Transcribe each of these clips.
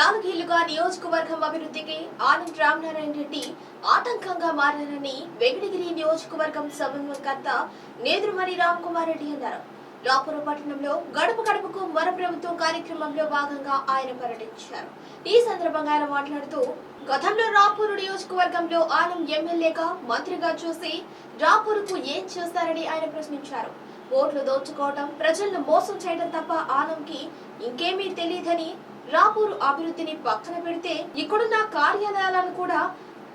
నాలుగేళ్ళుగా నియోజకవర్గం అభివృద్ధికి ఆనంద్ రామనారాయణ రెడ్డి ఆటంకంగా మారారని వెంకటగిరి నియోజకవర్గం సమన్వయకర్త నేదురుమణి రామ్ కుమార్ రెడ్డి అన్నారు. రాపురం పట్టణంలో గడప గడపకు మన ప్రభుత్వం కార్యక్రమంలో భాగంగా ఆయన పర్యటించారు. ఈ సందర్భంగా ఆయన మాట్లాడుతూ గతంలో రాపూరు నియోజకవర్గంలో ఆనం ఎమ్మెల్యేగా మంత్రిగా చూసి రాపూరుకు ఏం చేస్తారని ఆయన ప్రశ్నించారు. ఓట్లు దోచుకోవడం ప్రజలను మోసం చేయడం తప్ప ఆనంకి ఇంకేమీ తెలియదని రాపూరు అభివృద్ధిని పక్కన పెడితే ఇక్కడున్న కార్యాలయాలను కూడా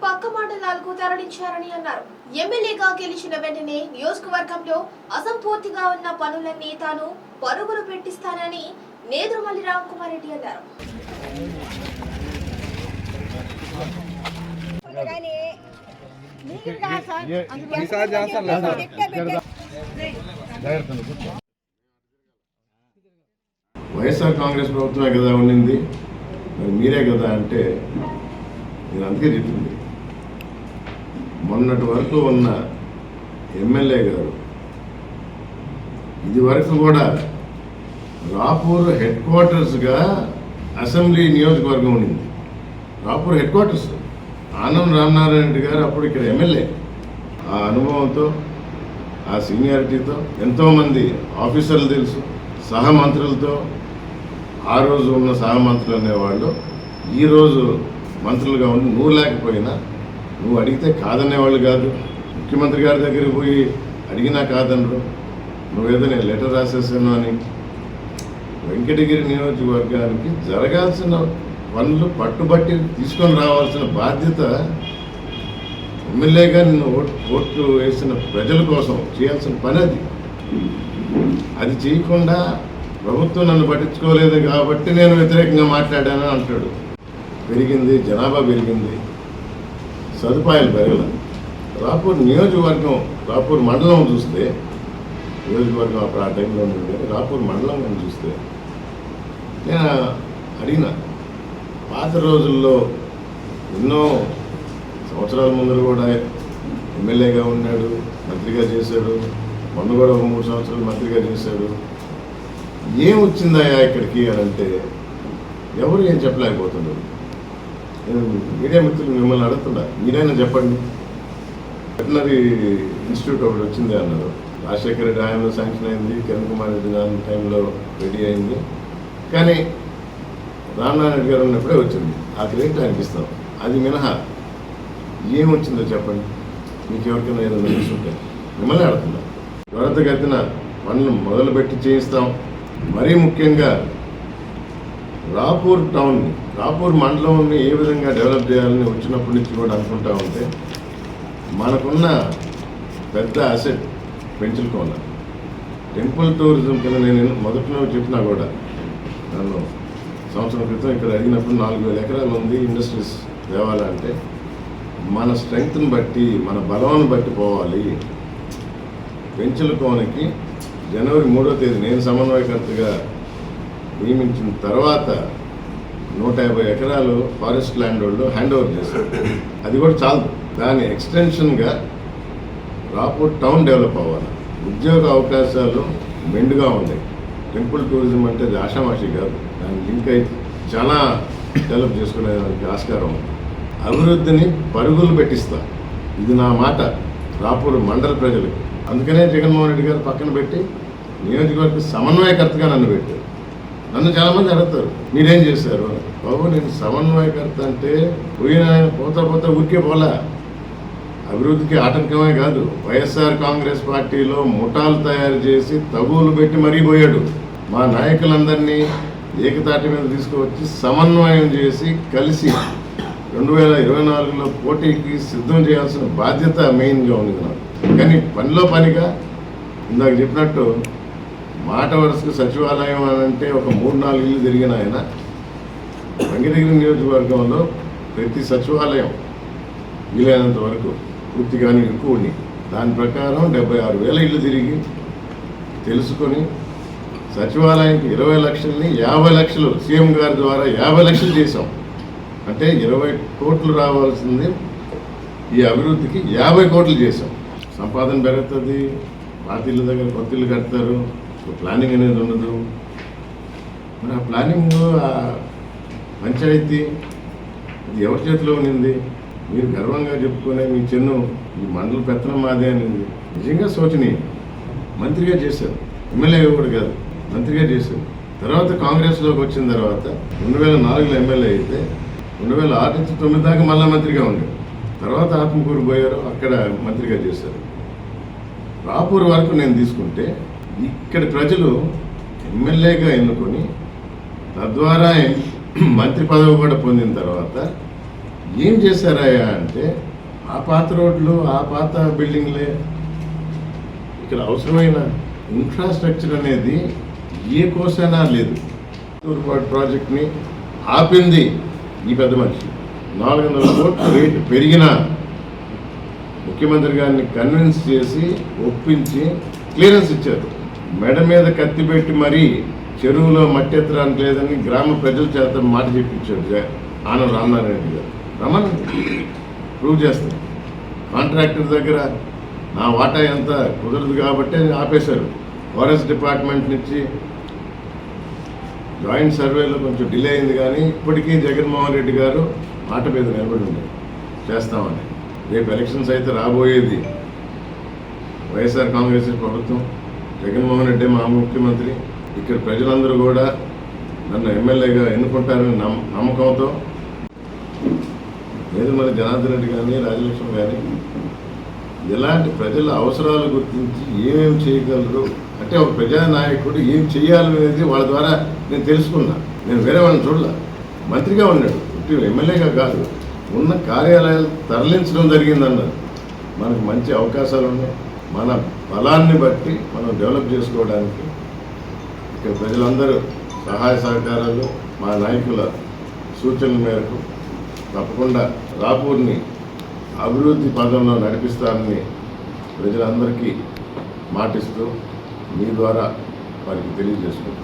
పక్క మండలాలకు తరలించారని అన్నారు ఎమ్మెల్యేగా గెలిచిన వెంటనే నియోజకవర్గంలో అసంపూర్తిగా ఉన్న పనులన్నీ తాను పరుగులు పెట్టిస్తానని నేదురుమల్లి రామ్ కుమార్ రెడ్డి అన్నారు నీకు కాదు సార్. ఏ- అందుకే ఈసారి చేస్తాను లేదా? పెట్టే పెట్టే. వైఎస్ఆర్ కాంగ్రెస్ ప్రభుత్వమే కదా ఉండింది మరి మీరే కదా అంటే నేను అందుకే చెప్పింది. మొన్నటి వరకు ఉన్న ఎమ్మెల్యే గారు ఇది వరకు కూడా రాపూర్ హెడ్ క్వార్టర్స్గా అసెంబ్లీ నియోజకవర్గం ఉండింది రాపూర్ హెడ్ క్వార్టర్స్. ఆనం రామనారాయణ రెడ్డి గారు అప్పుడు ఇక్కడ ఎమ్మెల్యే. ఆ అనుభవంతో ఆ సీనియారిటీతో ఎంతోమంది ఆఫీసర్లు తెలుసు సహమంత్రులతో ఆ రోజు ఉన్న సహమంత్రులు అనేవాళ్ళు ఈరోజు మంత్రులుగా ఉండి నువ్వు లేకపోయినా నువ్వు అడిగితే కాదనేవాళ్ళు కాదు. ముఖ్యమంత్రి గారి దగ్గరికి పోయి అడిగినా కాదనరు. నువ్వేదో నేను లెటర్ రాసేసాను అని. వెంకటగిరి నియోజకవర్గానికి జరగాల్సిన పనులు పట్టుబట్టి తీసుకొని రావాల్సిన బాధ్యత ఎమ్మెల్యేగా నిన్ను ఓటు ఓట్లు వేసిన ప్రజల కోసం చేయాల్సిన పని అది. అది చేయకుండా ప్రభుత్వం నన్ను పట్టించుకోలేదు కాబట్టి నేను వ్యతిరేకంగా మాట్లాడాను అంటాడు. పెరిగింది జనాభా పెరిగింది. సదుపాయాలు పెరగల. రాపూర్ నియోజకవర్గం రాపూర్ మండలం చూస్తే నియోజకవర్గం అప్పుడు ఆ టైంలో ఉంటుంది రాపూర్ మండలం కానీ చూస్తే నేను అడిగిన పాత రోజుల్లో ఎన్నో సంవత్సరాల ముందర కూడా ఎమ్మెల్యేగా ఉన్నాడు మంత్రిగా చేశాడు. మొన్న కూడా ఒక మూడు సంవత్సరాలు మంత్రిగా చేశాడు. ఏం వచ్చిందయ్యా ఇక్కడికి అని అంటే ఎవరు ఏం చెప్పలేకపోతున్నారు? నేను మీడియా మిత్రులు మిమ్మల్ని అడుగుతున్నా మీరైనా చెప్పండి. వెటనరీ ఇన్స్టిట్యూట్ ఒకటి వచ్చింది అన్నారు. రాజశేఖర రెడ్డి హయాంలో శాంక్షన్ అయింది కిరణ్ కుమార్ రెడ్డి గారి టైంలో రెడీ అయింది. కానీ రామ్నారాయణ గారు ఉన్నప్పుడే వచ్చింది. ఆ క్రెడిట్ ఆయనకి ఇస్తాం అది మినహా. ఏం వచ్చిందో చెప్పండి. మీకు ఎవరికైనా ఏదైనా తెలుసుంటే మిమ్మల్ని అడుగుతున్నా. త్వరతగతిన పనులు మొదలుపెట్టి చేయిస్తాం. మరీ ముఖ్యంగా రాపూర్ టౌన్ని రాపూర్ మండలంని ఏ విధంగా డెవలప్ చేయాలని వచ్చినప్పటి నుంచి కూడా అనుకుంటా ఉంటే మనకున్న పెద్ద అసెట్ పెంచుకోవాలి టెంపుల్ టూరిజం కింద నేను మొదట్లో చెప్పినా కూడా నన్ను సంవత్సరం క్రితం ఇక్కడ అడిగినప్పుడు నాలుగు వేల ఎకరాలు ఉంది ఇండస్ట్రీస్ తేవాలంటే మన స్ట్రెంగ్త్ని బట్టి మన బలాన్ని బట్టి పోవాలి. పెంచులకోనికి జనవరి మూడో తేదీ నేను సమన్వయకర్తగా నియమించిన తర్వాత నూట యాభై ఎకరాలు ఫారెస్ట్ ల్యాండ్ వాళ్ళు హ్యాండ్ ఓవర్ చేశారు అది కూడా చాలు దాని ఎక్స్టెన్షన్గా రాపూర్ టౌన్ డెవలప్ అవ్వాలి. ఉద్యోగ అవకాశాలు మెండుగా ఉన్నాయి. టెంపుల్ టూరిజం అంటే అది ఆషామాషి కాదు. దాని లింక్ అయితే చాలా డెవలప్ చేసుకునేదానికి ఆస్కారం ఉంది. అభివృద్ధిని పరుగులు పెట్టిస్తా. ఇది నా మాట. రాపూర్ మండల ప్రజలకు. అందుకనే జగన్మోహన్ రెడ్డి గారు పక్కన పెట్టి నియోజకవర్గ సమన్వయకర్తగా నన్ను పెట్టారు. నన్ను చాలామంది అడుగుతారు మీరేం చేశారు? బాబు నేను సమన్వయకర్త అంటే పోయిన ఆయన పోతా పోతా ఊరికే పోలా. అభివృద్ధికి ఆటంకమే కాదు. వైఎస్ఆర్ కాంగ్రెస్ పార్టీలో ముఠాలు తయారు చేసి తగువులు పెట్టి మరీ పోయాడు. మా నాయకులందరినీ ఏకతాటి మీద తీసుకువచ్చి సమన్వయం చేసి కలిసి రెండు వేల ఇరవై నాలుగులో పోటీకి సిద్ధం చేయాల్సిన బాధ్యత మెయిన్గా ఉంది నాకు. కానీ పనిలో పనిగా ఇందాక చెప్పినట్టు మాట వరుసకు సచివాలయం అని అంటే ఒక మూడు నాలుగు ఇల్లు తిరిగిన ఆయన వెంకటగిరి నియోజకవర్గంలో ప్రతి సచివాలయం వీలైనంత వరకు పూర్తిగానే ఎక్కువని దాని ప్రకారం డెబ్బై ఆరు వేల ఇల్లు తిరిగి తెలుసుకొని సచివాలయానికి ఇరవై లక్షల్ని యాభై లక్షలు సీఎం గారి ద్వారా యాభై లక్షలు చేసాం అంటే ఇరవై కోట్లు రావాల్సింది ఈ అభివృద్ధికి యాభై కోట్లు చేసాం సంపాదన పెరుగుతుంది పాత ఇల్లు దగ్గర కొత్త ఇల్లు కడతారు ప్లానింగ్ అనేది ఉండదు. మరి ఆ ప్లానింగ్ పంచాయతీ అది ఎవరి చేతిలో ఉన్నింది? మీరు గర్వంగా చెప్పుకునే మీ చిన్ను ఈ మండల పెత్తనం మాదే అనేది. నిజంగా శోచనీయం. మంత్రిగా చేశారు. ఎమ్మెల్యే కూడా కాదు. మంత్రిగా చేశారు. తర్వాత కాంగ్రెస్లోకి వచ్చిన తర్వాత రెండు వేల నాలుగులో ఎమ్మెల్యే అయితే రెండు వేల ఆరు నుంచి తొమ్మిది దాకా మళ్ళా మంత్రిగా ఉండారు తర్వాత ఆత్మకూరు పోయారు అక్కడ మంత్రిగా చేశారు. రాపూర్ వరకు నేను తీసుకుంటే ఇక్కడ ప్రజలు ఎమ్మెల్యేగా ఎన్నుకొని తద్వారా మంత్రి పదవి కూడా పొందిన తర్వాత ఏం చేశారయ్యా అంటే ఆ పాత రోడ్లు ఆ పాత బిల్డింగ్లే. ఇక్కడ అవసరమైన ఇన్ఫ్రాస్ట్రక్చర్ అనేది ఏ కోసైనా లేదు. తూర్పాటు ప్రాజెక్ట్ని ఆపింది ఈ పెద్ద మనిషి. నాలుగు వందల కోట్ల రేటు పెరిగినా ముఖ్యమంత్రి గారిని కన్విన్స్ చేసి ఒప్పించి క్లియరెన్స్ ఇచ్చారు. మెడ మీద కత్తి పెట్టి మరీ చెరువులో మట్టి ఎత్తడానికి లేదని గ్రామ ప్రజల చేత మాట చెప్పించాడు జ- రామనారాయణ గారు. రమణ ప్రూవ్ చేస్తాను. కాంట్రాక్టర్ దగ్గర నా వాటా ఎంత కుదరదు కాబట్టి ఆపేశారు. ఫారెస్ట్ డిపార్ట్మెంట్ నుంచి జాయింట్ సర్వేలో కొంచెం డిలే అయింది కానీ ఇప్పటికీ జగన్మోహన్ రెడ్డి గారు మాట మీద నిలబడి ఉంది. చేస్తామని రేపు ఎలక్షన్స్ అయితే రాబోయేది వైఎస్ఆర్ కాంగ్రెస్ ప్రభుత్వం జగన్మోహన్ రెడ్డి మా ముఖ్యమంత్రి. ఇక్కడ ప్రజలందరూ కూడా నన్ను ఎమ్మెల్యేగా ఎన్నుకుంటారని నమ్మ నమ్మకంతో. లేదు మరి జనార్దన్ రెడ్డి కానీ రాజలక్ష్మి కానీ ఎలాంటి ప్రజల అవసరాలు గుర్తించి ఏమేమి చేయగలరు? అంటే ఒక ప్రజానాయకుడు ఏం చేయాలనేది వాళ్ళ ద్వారా నేను తెలుసుకున్నా. నేను వేరే వాళ్ళని చూడలే. మంత్రిగా ఉన్నాడు. ఉట్టి ఎమ్మెల్యేగా కాదు ఉన్న కార్యాలయాలు తరలించడం జరిగిందన్నారు మనకు మంచి అవకాశాలు ఉన్నాయి. మన బలాన్ని బట్టి మనం డెవలప్ చేసుకోవడానికి ఇక్కడ ప్రజలందరూ సహాయ సహకారాలు మా నాయకుల సూచనల మేరకు తప్పకుండా రాపూర్ని అభివృద్ధి పదంలో నడిపిస్తానని ప్రజలందరికీ మాటిస్తూ మీ ద్వారా వారికి తెలియజేసుకుంటున్నాను.